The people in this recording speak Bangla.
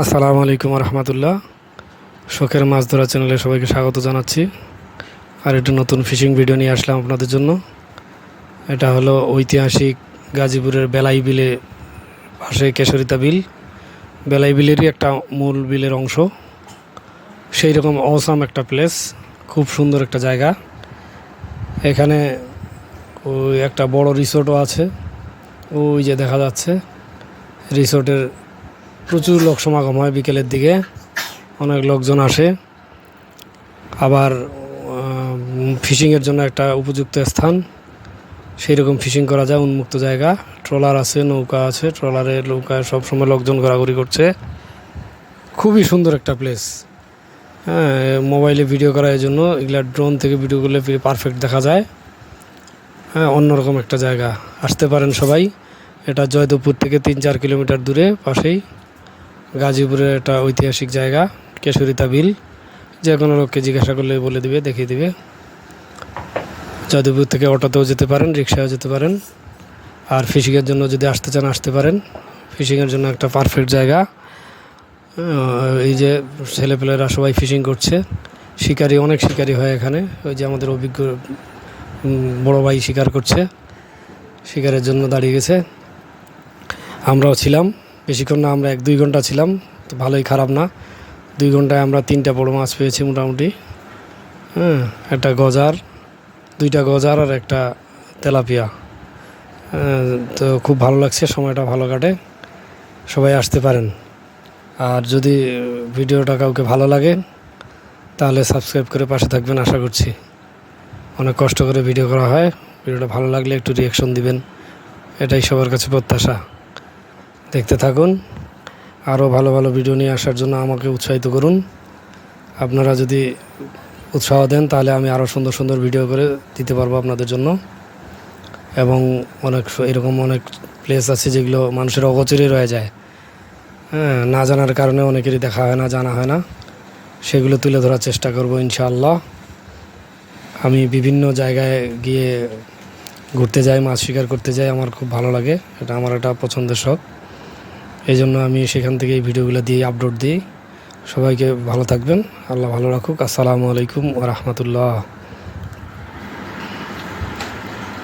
আসসালামু আলাইকুম রহমতুল্লাহ। শখের মাছ ধরা চ্যানেলে সবাইকে স্বাগত জানাচ্ছি। আর একটু নতুন ফিশিং ভিডিও নিয়ে আসলাম আপনাদের জন্য। এটা হলো ঐতিহাসিক গাজীপুরের বেলাই বিলে পাশে কেশরিতা বিল। বেলাই বিলেরই একটা মূল বিলের অংশ। সেই রকম অসাম একটা প্লেস খুব সুন্দর একটা জায়গা। এখানে ওই একটা বড় রিসোর্টও আছে। ওই যে দেখা যাচ্ছে রিসোর্টের প্রচুর লোক সমাগম হয় বিকেলের দিকে। অনেক লোকজন আসে। আবার ফিশিংয়ের জন্য একটা উপযুক্ত স্থান। সেই রকম ফিশিং করা যায়, উন্মুক্ত জায়গা। ট্রলার আছে, নৌকা আছে, ট্রলারে নৌকায় সবসময় লোকজন ঘোরাঘুরি করছে। খুবই সুন্দর একটা প্লেস হ্যাঁ মোবাইলে ভিডিও করার জন্য। এগুলা ড্রোন থেকে ভিডিও করলে পারফেক্ট দেখা যায়। হ্যাঁ অন্যরকম একটা জায়গা। আসতে পারেন সবাই। এটা জয়দেবপুর থেকে তিন চার কিলোমিটার দূরে, পাশেই। গাজীপুরের একটা ঐতিহাসিক জায়গা কেশরিতা বিল যে কোনো লোককে জিজ্ঞাসা করলে বলে দিবে, দেখিয়ে দিবে। জয়দেবপুর থেকে অটোতেও যেতে পারেন রিক্সায়ও যেতে পারেন। আর ফিশিংয়ের জন্য যদি আসতে চান, আসতে পারেন। ফিশিংয়ের জন্য একটা পারফেক্ট জায়গা। এই যে ছেলেপেলেরা সবাই ফিশিং করছে। শিকারি, অনেক শিকারি হয় এখানে। ওই যে আমাদের অভিজ্ঞ বড় ভাই শিকার করছে। শিকারের জন্য দাঁড়িয়ে গেছে। আমরাও ছিলাম। বেশিক্ষণ না আমরা এক দুই ঘণ্টা ছিলাম তো ভালোই খারাপ না। দুই ঘন্টায় আমরা তিনটা বড় মাছ পেয়েছি মোটামুটি। হ্যাঁ একটা গজার দুইটা গজার আর একটা তেলাপিয়া। হ্যাঁ, তো খুব ভালো লাগছে সময়টা ভালো কাটে। সবাই আসতে পারেন। আর যদি ভিডিওটা কাউকে ভালো লাগে তাহলে সাবস্ক্রাইব করে পাশে থাকবেন আশা করছি। অনেক কষ্ট করে ভিডিও করা হয়। ভিডিওটা ভালো লাগলে একটু রিয়াকশন দিবেন। এটাই সবার কাছে প্রত্যাশা। দেখতে থাকুন। আরও ভালো ভালো ভিডিও নিয়ে আসার জন্য আমাকে উৎসাহিত করুন। আপনারা যদি উৎসাহ দেন, তাহলে আমি আরও সুন্দর সুন্দর ভিডিও করে দিতে পারব আপনাদের জন্য। এবং অনেক এরকম অনেক প্লেস আছে যেগুলো মানুষের অগোচরে রয়ে যায়। হ্যাঁ না জানার কারণে অনেকেরই দেখা হয় না, জানা হয় না। সেগুলো তুলে ধরার চেষ্টা করব ইনশাআল্লাহ। আমি বিভিন্ন জায়গায় গিয়ে ঘুরতে যাই, মাছ শিকার করতে যাই, আমার খুব ভালো লাগে। এটা আমার একটা পছন্দের শখ। এই জন্য আমি সেখান থেকে এই ভিডিওগুলো দিয়ে আপলোড দিই। সবাইকে ভালো থাকবেন, আল্লাহ ভালো রাখুক। আসসালামু আলাইকুম রহমতুল্লাহ।